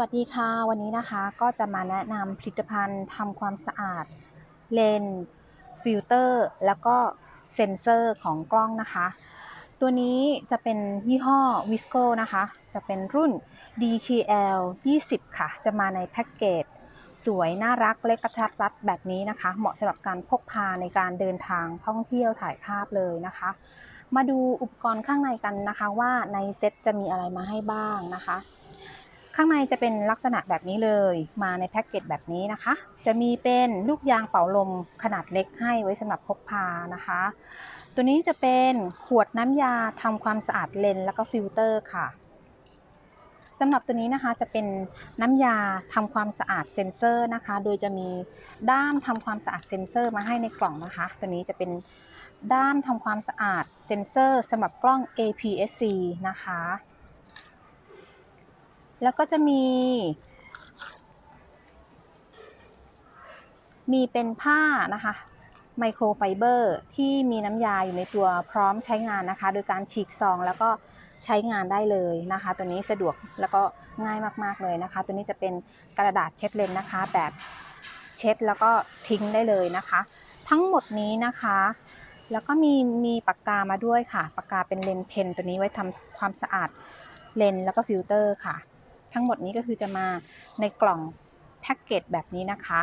วัสดีค่ะ วันนี้นะคะก็จะมาแนะนำผลิตภัณฑ์ทำความสะอาด เลนฟิลเตอร์ แล้วก็เซนเซอร์ของกล้องนะคะ ตัวนี้จะเป็นยี่ห้อ Visco นะคะ จะเป็นรุ่น DKL 20 ค่ะ จะมาในแพ็กเกจ สวยน่ารักเล็กกระทัดรัดแบบนี้นะคะ เหมาะสำหรับการพกพาในการเดินทางท่องเที่ยวถ่ายภาพเลยนะคะ มาดูอุปกรณ์ข้างในกันนะคะว่าในเซ็ตจะมีอะไรมาให้บ้างนะคะ ข้างในจะเป็นลักษณะแบบนี้เลย มาในแพ็กเกจแบบนี้นะคะ จะมีเป็นลูกยางเป่าลมขนาดเล็กให้ไว้สำหรับพกพานะคะ ตัวนี้จะเป็นขวดน้ำยาทำความสะอาดเลนแล้วก็ฟิลเตอร์ค่ะสำหรับตัวนี้นะคะจะเป็นน้ำยาทำความสะอาดเซ็นเซอร์นะคะ โดยจะมีด้ามทำความสะอาดเซ็นเซอร์มาให้ในกล่องนะคะ ตัวนี้จะเป็นด้ามทำความสะอาดเซ็นเซอร์สำหรับกล้อง APS-C นะคะ แล้วก็จะมี มีเป็นผ้านะคะไมโครไฟเบอร์ที่มีน้ำยาอยู่ในตัวพร้อมใช้งานนะคะ โดยการฉีกซองแล้วก็ใช้งานได้เลยนะคะ ตัวนี้สะดวกแล้วก็ง่ายมากๆเลยนะคะ ตัวนี้จะเป็นกระดาษเช็ดเลนนะคะ แบบเช็ดแล้วก็ทิ้งได้เลยนะคะ ทั้งหมดนี้นะคะ แล้วก็มีมีปากกามาด้วยค่ะ ปากกาเป็นเลนเพนตัวนี้ไว้ทำความสะอาดเลนแล้วก็ฟิลเตอร์ค่ะ ทั้งหมดนี้ก็คือจะมาในกล่องแพ็กเกจแบบนี้นะคะ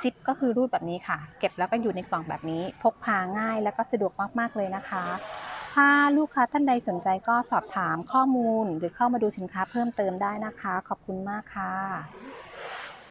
ซิปก็คือรูดแบบนี้ค่ะ เก็บแล้วก็อยู่ในกล่องแบบนี้ พกพาง่ายแล้วก็สะดวกมาก ๆ เลยนะคะ ถ้าลูกค้าท่านใดสนใจก็สอบถามข้อมูล หรือเข้ามาดูสินค้าเพิ่มเติมได้นะคะ ขอบคุณมากค่ะ